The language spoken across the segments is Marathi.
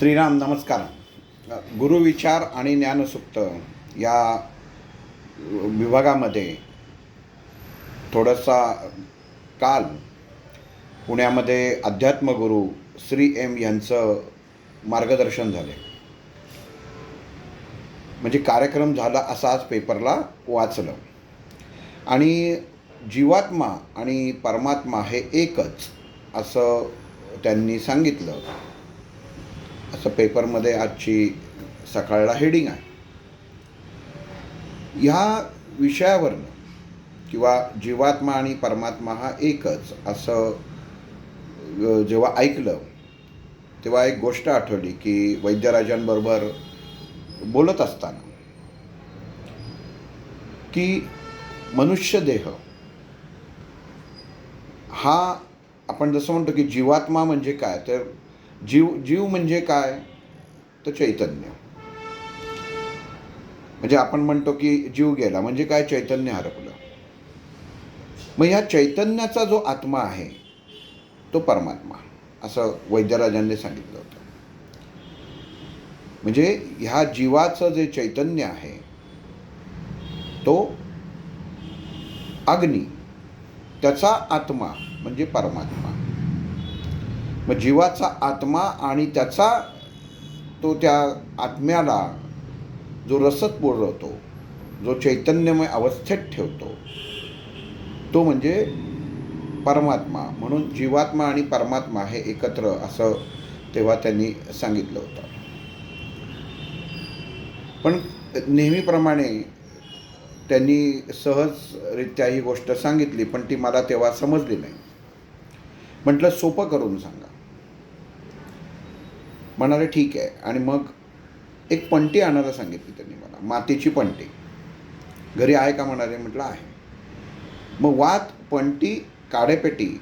श्रीराम नमस्कार. गुरुविचार आणि ज्ञानसुक्त या विभागामध्ये थोडासा काल पुण्यामध्ये अध्यात्मगुरू श्री एम यांचं मार्गदर्शन झाले. म्हणजे कार्यक्रम झाला असा आज पेपरला वाचलं. आणि जीवात्मा आणि परमात्मा हे एकच असं त्यांनी सांगितलं. असं पेपरमध्ये आजची सकाळला हेडिंग आहे. ह्या विषयावरनं किंवा जीवात्मा आणि परमात्मा हा एकच असं जेव्हा ऐकलं तेव्हा एक गोष्ट आठवली की वैद्यराजांबरोबर बोलत असताना की मनुष्य देह हा आपण जसं म्हणतो की जीवात्मा म्हणजे काय? तर जीव जीव म्हणजे काय? तर चैतन्य. म्हणजे आपण म्हणतो की जीव गेला म्हणजे काय? चैतन्य हरपलं. मग ह्या चैतन्याचा जो आत्मा आहे तो परमात्मा. असं वैद्यराजांनी सांगितलं होतं. म्हणजे ह्या जीवाचं जे चैतन्य आहे तो अग्नी त्याचा आत्मा म्हणजे परमात्मा. मग जीवाचा आत्मा आणि त्याचा तो त्या आत्म्याला जो रसत पुरवतो जो चैतन्यमय अवस्थेत ठेवतो तो म्हणजे परमात्मा. म्हणून जीवात्मा आणि परमात्मा हे एकत्र असं तेव्हा त्यांनी सांगितलं होतं. पण नेहमीप्रमाणे त्यांनी सहजरित्या ही गोष्ट सांगितली पण ती मला तेव्हा समजली नाही. म्हटलं सोपं करून सांगा. म्हणाले ठीक आहे. आणि मग एक पंटी आणायला सांगितली त्यांनी मला मातीची पंटी घरी आहे का? म्हणाले म्हटलं आहे. मग वात पंटी काडेपेटी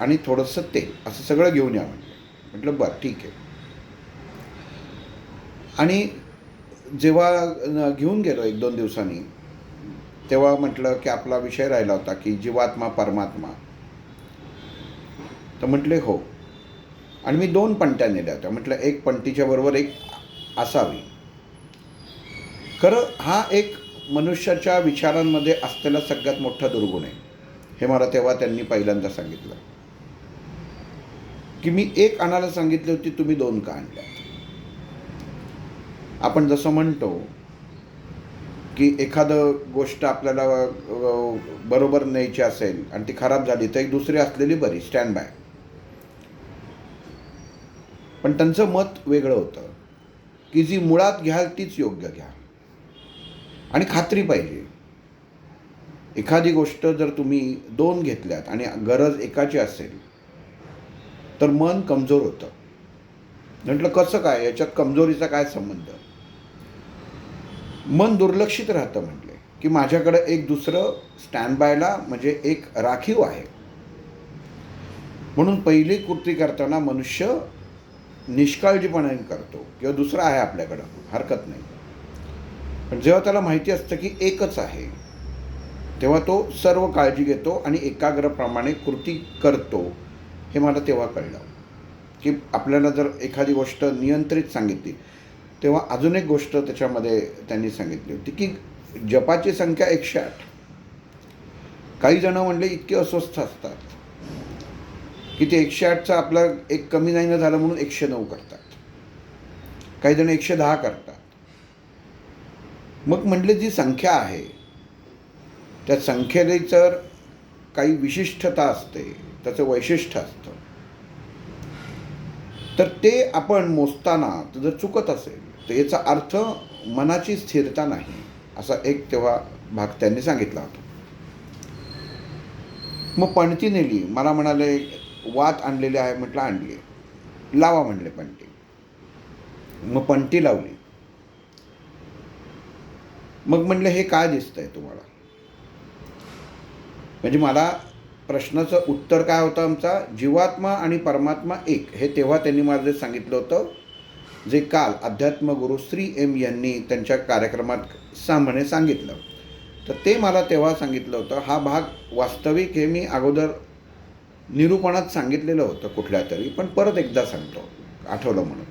आणि थोडंसं तेल असं सगळं घेऊन या म्हटलं. म्हटलं बरं ठीक आहे. आणि जेव्हा घेऊन गेलो एक दोन दिवसांनी तेव्हा म्हटलं की आपला विषय राहिला होता की जीवात्मा परमात्मा. तर म्हटले हो. आणि मी दोन पंट्या नेल्या होत्या म्हटलं एक पंटीच्या बरोबर एक असावी. खरं हा एक मनुष्याच्या विचारांमध्ये असलेला सगळ्यात मोठा दुर्गुण आहे. हे मला तेव्हा त्यांनी पहिल्यांदा सांगितलं. की मी एक आणायला सांगितली होती तुम्ही दोन का आणल्या आपण जसं म्हणतो की एखादं गोष्ट आपल्याला बरोबर न्यायची असेल आणि ती खराब झाली तर एक दुसरी असलेली बरी स्टँड बाय पण त्यांचं मत वेगळं होतं. की जी मुळात घ्याल तीच योग्य घ्या. आणि खात्री पाहिजे. एखादी गोष्ट जर तुम्ही दोन घेतल्यात आणि गरज एकाची असेल तर मन कमजोर होतं. म्हटलं कसं काय? याच्यात कमजोरीचा काय संबंध? मन दुर्लक्षित राहतं म्हटले की माझ्याकडे एक दुसरं स्टँड बायला म्हणजे एक राखीव आहे. म्हणून पहिली कृती करताना मनुष्य निष्काळजीपणाने करतो किंवा दुसरा आहे आपल्याकडं हरकत नाही. पण जेव्हा त्याला माहिती असतं की एकच आहे तेव्हा तो सर्व काळजी घेतो आणि एकाग्रप्रमाणे कृती करतो हे मला तेव्हा कळलं. की आपल्याला जर एखादी गोष्ट नियंत्रित सांगितली तेव्हा अजून एक गोष्ट त्याच्यामध्ये त्यांनी सांगितली होती की जपाची संख्या एकशे आठ. काही जणं म्हणले इतके अस्वस्थ असतात. की ते एकशे आठचं आपला एक कमी नाही ना झालं म्हणून एकशे नऊ करतात. काही जण एकशे दहा करतात. मग म्हटले जी संख्या आहे त्या संख्येने जर काही विशिष्टता असते त्याचं वैशिष्ट्य असतं तर ते आपण मोजताना जर चुकत असेल तर याचा अर्थ मनाची स्थिरता नाही असा एक तेव्हा भाग त्यांनी सांगितला होता. मग पणती नेली. मला म्हणाले वात आणलेली आहे म्हटलं आणली. लावा म्हणले पंटी. मग पंटी लावली. मग म्हणलं हे काय दिसतंय तुम्हाला? म्हणजे मला प्रश्नाचं उत्तर काय होतं आमचा? जीवात्मा आणि परमात्मा एक. हे तेव्हा त्यांनी मला जे सांगितलं होतं. जे काल अध्यात्मगुरू श्री एम यांनी त्यांच्या कार्यक्रमात सामने सांगितलं. तर ते मला तेव्हा सांगितलं होतं. हा भाग वास्तविक हे मी अगोदर निरूपणात सांगितलेलं होतं कुठल्या तरी पण परत एकदा सांगतो आठवलं म्हणून.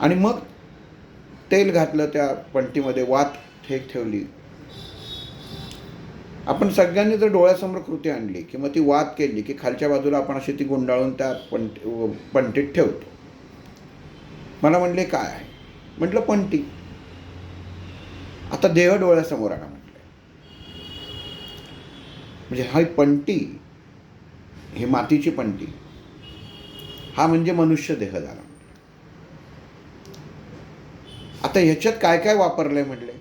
आणि मग तेल घातलं त्या पंटीमध्ये वात ठेक ठेवली. आपण सगळ्यांनी जर डोळ्यासमोर कृती आणली किंवा ती वात केली की खालच्या बाजूला आपण अशी ती गुंडाळून त्या पंट पंटीत ठेवतो. मला म्हणले काय आहे? म्हटलं पंटी आता देह डोळ्यासमोर आणा म्हटलं. म्हणजे हा पंटी हे मातीची पंटी हा म्हणजे मनुष्य देह झाला. आता ह्याच्यात काय काय वापरलंय म्हटले?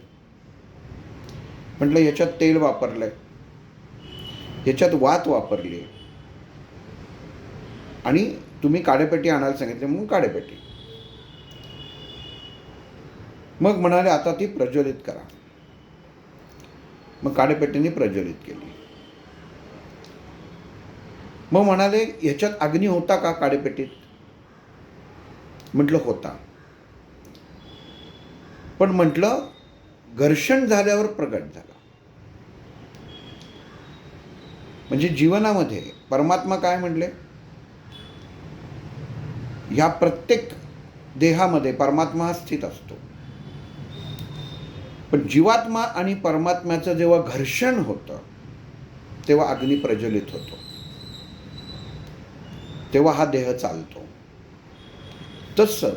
म्हटलं ह्याच्यात तेल वापरलंय. ह्याच्यात वात वापरली. आणि तुम्ही काडेपेटी आणायला सांगितले म्हणून काडेपेटी. मग म्हणाले आता ती प्रज्वलित करा. मग काडेपेटीने प्रज्वलित केली. मग म्हणाले ह्याच्यात अग्नी होता का काडेपेटीत म्हटलं होता. पण म्हटलं घर्षण झाल्यावर प्रगट झाला. म्हणजे जीवनामध्ये परमात्मा काय म्हणले? या प्रत्येक देहामध्ये परमात्मा हा स्थित असतो. पण जीवात्मा आणि परमात्म्याचं जेव्हा घर्षण होतं तेव्हा अग्नी प्रज्वलित होतो. तेव्हा हा देह चालतो. तसं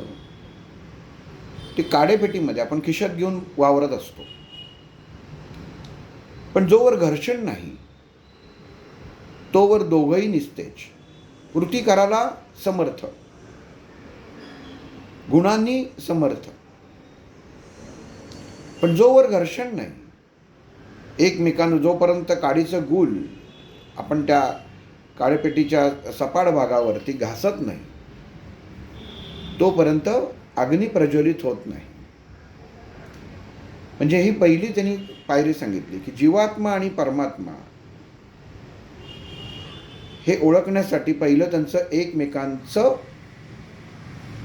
ती काडेपेटीमध्ये आपण खिशात घेऊन वावरत असतो. पण जोवर घर्षण नाही तोवर दोघंही निस्तेज कृती करायला समर्थ. गुणांनी समर्थ. पण जोवर घर्षण नाही एकमेकांना जोपर्यंत काडीचं गुल आपण त्या काळेपेटीच्या सपाट भागावरती घासत नाही. तोपर्यंत अग्नी प्रज्वलित होत नाही. म्हणजे ही पहिली त्यांनी पायरी सांगितली की जीवात्मा आणि परमात्मा हे ओळखण्यासाठी पहिलं त्यांचं एकमेकांचं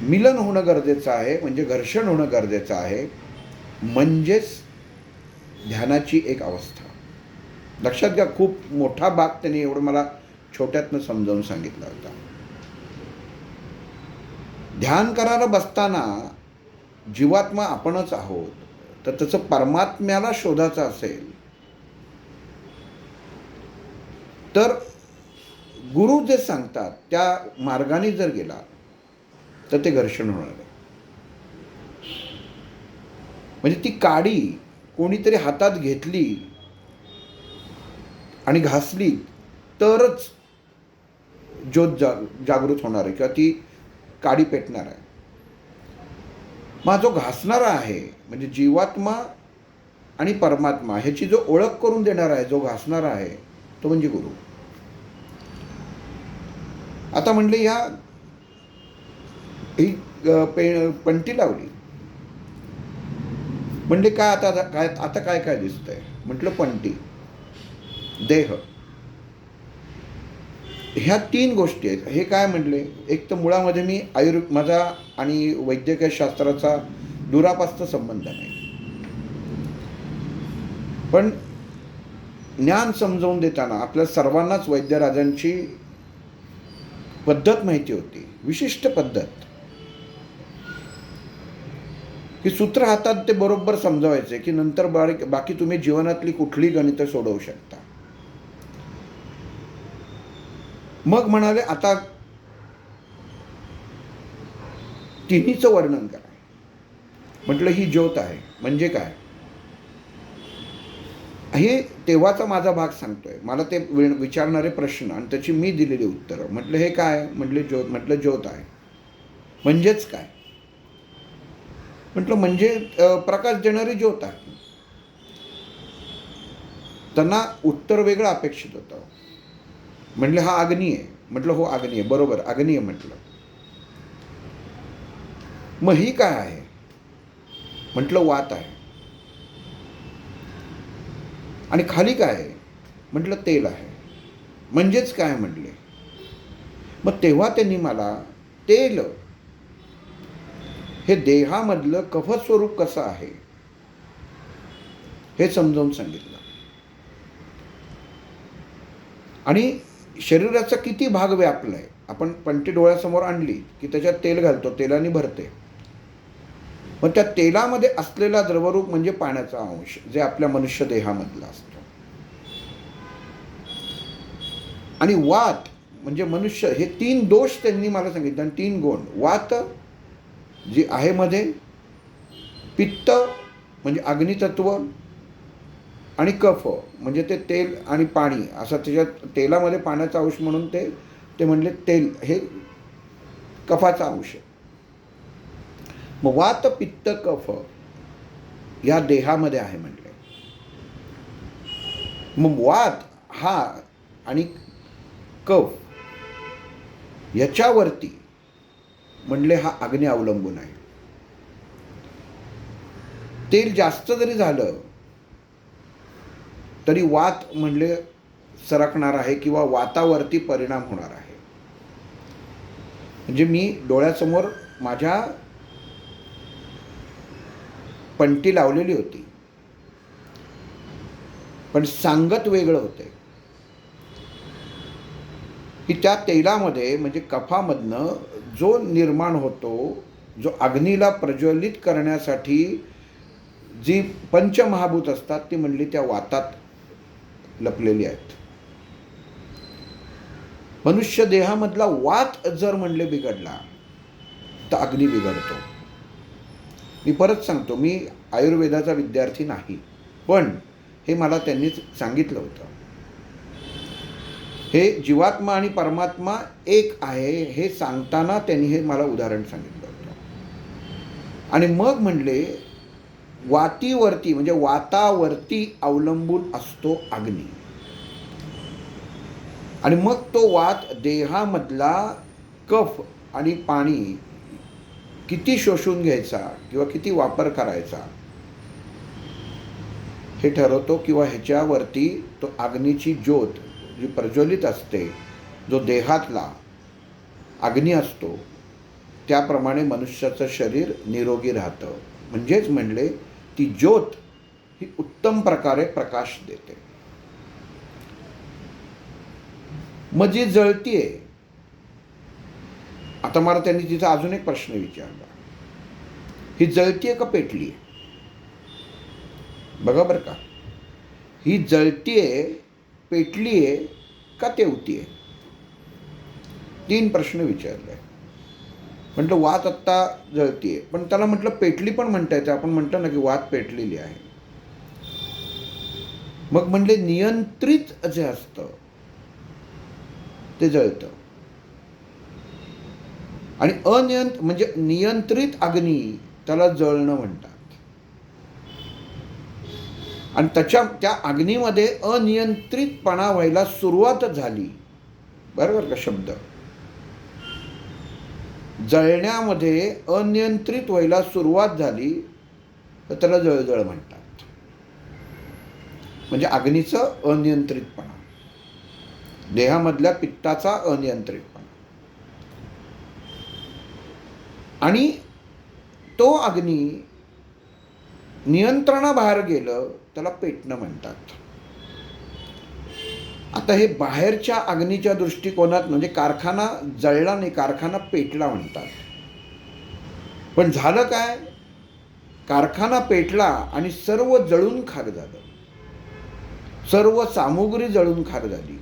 मिलन होणं गरजेचं आहे म्हणजे घर्षण होणं गरजेचं आहे म्हणजेच ध्यानाची एक अवस्था. लक्षात घ्या खूप मोठा भाग त्यांनी एवढं मला छोट्यातनं समजावून सांगितला होता. ध्यान करायला बसताना जीवात्मा आपणच आहोत तर त्याचं परमात्म्याला शोधायचं असेल तर गुरु जे सांगतात त्या मार्गाने जर गेला तर ते घर्षण होणार आहे. म्हणजे ती काडी कोणीतरी हातात घेतली आणि घासली तरच ज्योत जा जागृत होणार आहे किंवा ती काडी पेटणार आहे. मग जो घासणारा आहे म्हणजे जीवात्मा आणि परमात्मा ह्याची जो ओळख करून देणारा आहे जो घासणारा आहे तो म्हणजे गुरु. आता म्हणले ह्या ही पे पणती लावली. म्हणले काय आता काय आता काय काय दिसतंय? म्हटलं पणती देह. ह्या तीन गोष्टी आहेत. हे काय म्हणले एक तर मुळामध्ये मी आयुर् माझा आणि वैद्यकीय शास्त्राचा दुरापास्त संबंध नाही. पण ज्ञान समजावून देताना आपल्या सर्वांनाच वैद्यराजांची पद्धत माहिती होती. विशिष्ट पद्धत. की सूत्र हातात ते बरोबर समजवायचे की नंतर बारीक बाकी तुम्ही जीवनातली कुठली गणितं सोडवू शकता. मग म्हणाले आता तिन्हीचं वर्णन करा. म्हटलं ही ज्योत आहे. म्हणजे काय? हे तेव्हाचा माझा भाग सांगतोय. मला ते विचारणारे प्रश्न आणि त्याची मी दिलेली उत्तरं. म्हटलं हे काय? म्हटले ज्योत म्हटलं ज्योत आहे. म्हणजेच काय? म्हटलं म्हणजे प्रकाश देणारी ज्योत आहे. त्यांना उत्तर वेगळं अपेक्षित होतं. म्हटलं हा अग्नी आहे. म्हटलं हो अग्नी आहे. बरोबर अग्नी आहे म्हटलं. मग ही काय आहे? म्हटलं वात आहे. आणि खाली काय आहे? म्हटलं तेल आहे. म्हणजेच काय म्हटले मग तेव्हा त्यांनी मला तेल. हे देहामधलं कफस्वरूप कसं आहे? हे समजावून सांगितलं. आणि शरीराचा किती भाग व्यापला आहे आपण पंटी डोळ्यासमोर आणली की त्याच्यात तेल घालतो तेलाने भरते. मग त्या तेलामध्ये असलेला द्रवरूप म्हणजे पाण्याचा अंश जे आपल्या मनुष्य देहामधला असतो. आणि वात म्हणजे मनुष्य हे तीन दोष त्यांनी मला सांगितले. आणि तीन गुण वात जी आहे मध्ये पित्त म्हणजे अग्नितत्व आणि कफ म्हणजे ते तेल आणि पाणी असं त्याच्यात तेलामध्ये पाण्याचा अंश म्हणून ते ते म्हणले तेल हे कफाचा अंश. मग वात पित्त कफ या देहामध्ये आहे म्हटले मग वात हा आणि कफ याच्यावरती म्हणले हा अग्नी अवलंबून आहे. तेल जास्त जरी झालं तरी वात म्हणले सरकणार आहे किंवा वातावरती परिणाम होणार आहे. म्हणजे मी डोळ्यासमोर माझ्या पंटी लावलेली होती. पण सांगत वेगळं होते. की त्या तेलामध्ये म्हणजे कफामधनं जो निर्माण होतो जो अग्नीला प्रज्वलित करण्यासाठी जी पंचमहाभूत असतात ती म्हणली त्या वातात लपलेली आहेत. मनुष्य देहामधला वात जर म्हणले बिघडला तर अग्नी बिघडतो. मी परत सांगतो मी आयुर्वेदाचा विद्यार्थी नाही पण हे मला त्यांनीच सांगितलं होतं. हे जीवात्मा आणि परमात्मा एक आहे हे सांगताना त्यांनी हे मला उदाहरण सांगितलं होतं. आणि मग म्हणले वातीवरती म्हणजे वातावरती अवलंबून असतो अग्नी. आणि मग तो वात देहामधला कफ आणि पाणी किती शोषून घ्यायचा किंवा किती वापर करायचा हे ठरवतो किंवा ह्याच्यावरती तो अग्नीची ज्योत जी प्रज्वलित असते जो देहातला अग्नी असतो त्याप्रमाणे मनुष्याचं शरीर निरोगी राहतं. म्हणजेच म्हणले ती ज्योत ही उत्तम प्रकारे प्रकाश देते. मग जी जळतीये. आता मला त्यांनी तिचा अजून एक प्रश्न विचारला. ही जळतीये का पेटली बघा बरं का. ही जळतीये पेटलीये का तेवतीये? तीन प्रश्न विचारले. म्हटलं वात आत्ता जळतीये. पण त्याला म्हटलं पेटली पण म्हणता येते आपण म्हणतो ना की वात पेटलेली आहे. मग म्हणले नियंत्रित जे असतं ते जळतं. आणि अनियंत म्हणजे नियंत्रित अग्नी त्याला जळणं म्हणतात. आणि त्याच्या त्या अग्नीमध्ये अनियंत्रितपणा व्हायला सुरुवात झाली. बरोबर का शब्द? जळण्यामध्ये अनियंत्रित व्हायला सुरुवात झाली तर त्याला जळजळ म्हणतात. म्हणजे अग्नीचं अनियंत्रितपणा. देहामधल्या पित्ताचा अनियंत्रितपणा. आणि तो अग्नी नियंत्रणाबाहेर गेलं त्याला पेटणं म्हणतात. आता हे बाहेरच्या अग्नीच्या दृष्टिकोनात म्हणजे कारखाना जळला नाही कारखाना पेटला म्हणतात. पण झालं काय? कारखाना पेटला आणि सर्व जळून खाक झालं. सर्व सामुग्री जळून खाक झाली.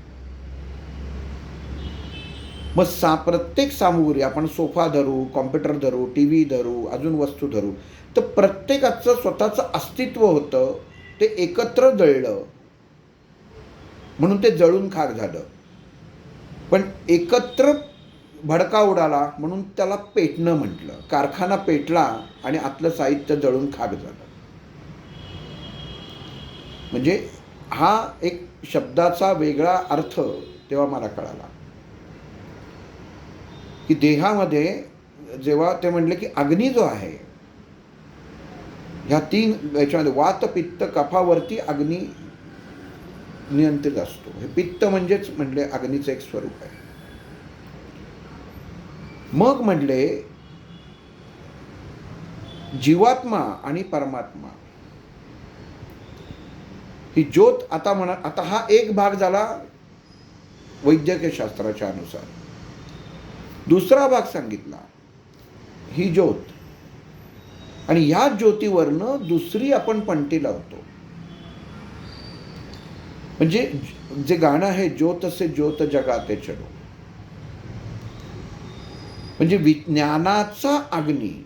मग सा प्रत्येक सामुग्री आपण सोफा धरू कॉम्प्युटर धरू टी व्ही धरू अजून वस्तू धरू तर प्रत्येकाचं स्वतःचं अस्तित्व होतं ते एकत्र जळलं. म्हणून ते जळून खाक झालं. पण एकत्र भडका उडाला म्हणून त्याला पेटणं म्हटलं. कारखाना पेटला आणि आतलं साहित्य जळून खाक झालं. म्हणजे हा एक शब्दाचा वेगळा अर्थ तेव्हा मला कळाला. की देहामध्ये जेव्हा ते म्हटले की अग्नी जो आहे ह्या तीन याच्यामध्ये वात पित्त कफावरती अग्नी नियंत्रित असतो. हे पित्त म्हणजेच म्हणले अग्नीचं एक स्वरूप आहे. मग म्हणले जीवात्मा आणि परमात्मा. ही ज्योत आता म्हणा आता हा एक भाग झाला वैद्यकीय शास्त्राच्या अनुसार. दुसरा भाग सांगितला ही ज्योत. आणि ह्या ज्योतीवरनं दुसरी आपण पंटी लावतो. म्हणजे जे गाणं आहे ज्योत से ज्योत जगाते चढो. म्हणजे विज्ञानाचा अग्नी.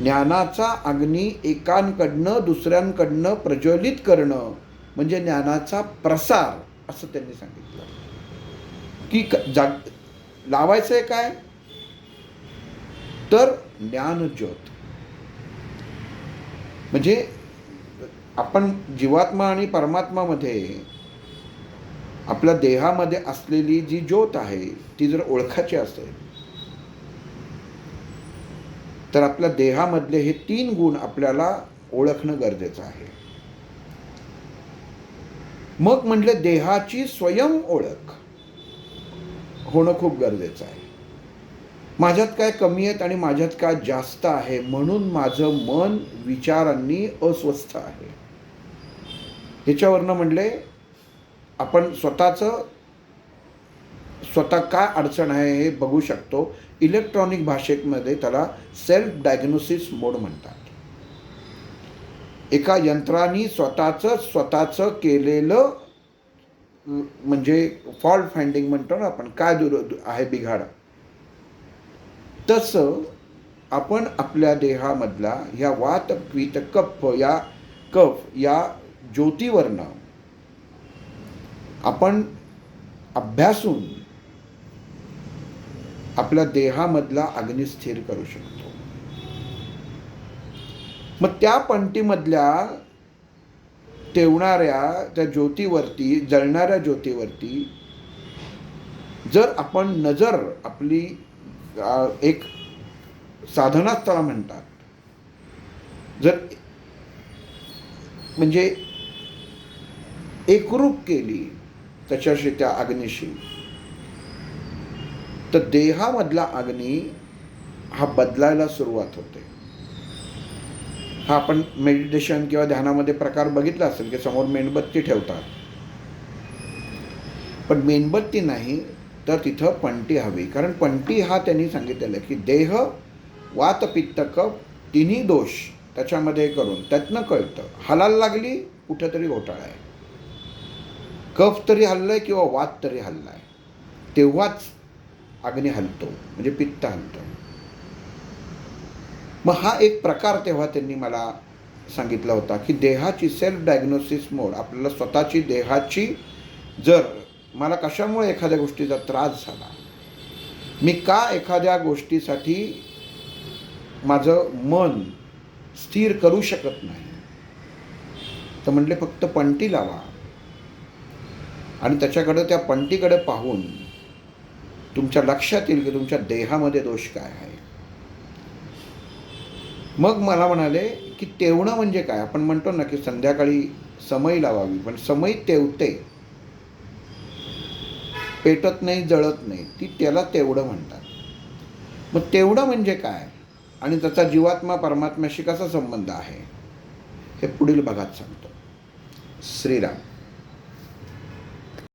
ज्ञानाचा अग्नी एकांकडनं दुसऱ्यांकडनं प्रज्वलित करणं म्हणजे ज्ञानाचा प्रसार असं त्यांनी सांगितलं. की जाग लावायचं आहे काय? तर ज्ञानज्योत म्हणजे आपण जीवात्मा आणि परमात्मामध्ये आपल्या देहामध्ये असलेली जी ज्योत आहे ती जर ओळखाची असेल तर आपल्या देहामधले हे तीन गुण आपल्याला ओळखणं गरजेचं आहे. मग म्हटले देहाची स्वयं ओळख होणं खूप गरजेचं आहे. माझ्यात काय कमी आहेत आणि माझ्यात काय जास्त आहे म्हणून माझं मन विचारांनी अस्वस्थ आहे. ह्याच्यावरनं म्हणले आपण स्वतःचं स्वतः काय अडचण आहे हे बघू शकतो. इलेक्ट्रॉनिक भाषेमध्ये त्याला सेल्फ डायग्नोसिस मोड म्हणतात. एका यंत्राने स्वतःचं स्वतःचं केलेलं म्हणजे फॉल्ट फाइंडिंग म्हणतो ना आपण काय दुर आहे बिघाड. तसं आपण आपल्या देहामधला ह्या वात क्वीत कफ या कफ या ज्योतीवरनं आपण अभ्यासून आपल्या देहामधला अग्नी स्थिर करू शकतो. मग त्या पणतीमधल्या तेवणाऱ्या त्या ज्योतीवरती जळणाऱ्या ज्योतीवरती जर आपण नजर आपली एक साधनाच त्याला म्हणतात. जर म्हणजे एकरूप केली त्याच्याशी त्या अग्नीशी. तर देहामधला अग्नी हा बदलायला सुरुवात होते. हा आपण मेडिटेशन किंवा ध्यानामध्ये प्रकार बघितला असेल की समोर मेणबत्ती ठेवतात. पण मेणबत्ती नाही तर तिथं पंटी हवी. कारण पंटी हा त्यांनी सांगितलेला आहे की देह वात पित्त कप तिन्ही दोष त्याच्यामध्ये करून त्यातनं कळतं. हलायला लागली कुठेतरी घोटाळा आहे. कफ तरी हल्लाय किंवा वात तरी हल्लाय तेव्हाच अग्नी हलतो म्हणजे पित्त हलतो. मग हा एक प्रकार तेव्हा त्यांनी मला सांगितला होता की देहाची सेल्फ डायग्नोसिस मोड आपल्याला स्वतःची देहाची जर मला कशामुळे एखाद्या गोष्टीचा त्रास झाला मी का एखाद्या गोष्टीसाठी माझं मन स्थिर करू शकत नाही तर म्हटले फक्त पंटी लावा. आणि त्याच्याकडं त्या पंटीकडे पाहून तुमच्या लक्षात येईल की तुमच्या देहामध्ये दोष काय आहे. मग मला म्हणाले की तेवणं म्हणजे काय? आपण म्हणतो ना की संध्याकाळी समई लावावी पण समई तेवते. पेटत नाही जळत नाही ती त्याला तेवढं म्हणतात. मग तेवढं म्हणजे काय? आणि त्याचा जीवात्मा परमात्म्याशी कसा संबंध आहे? हे पुढील भागात सांगतो. श्रीराम.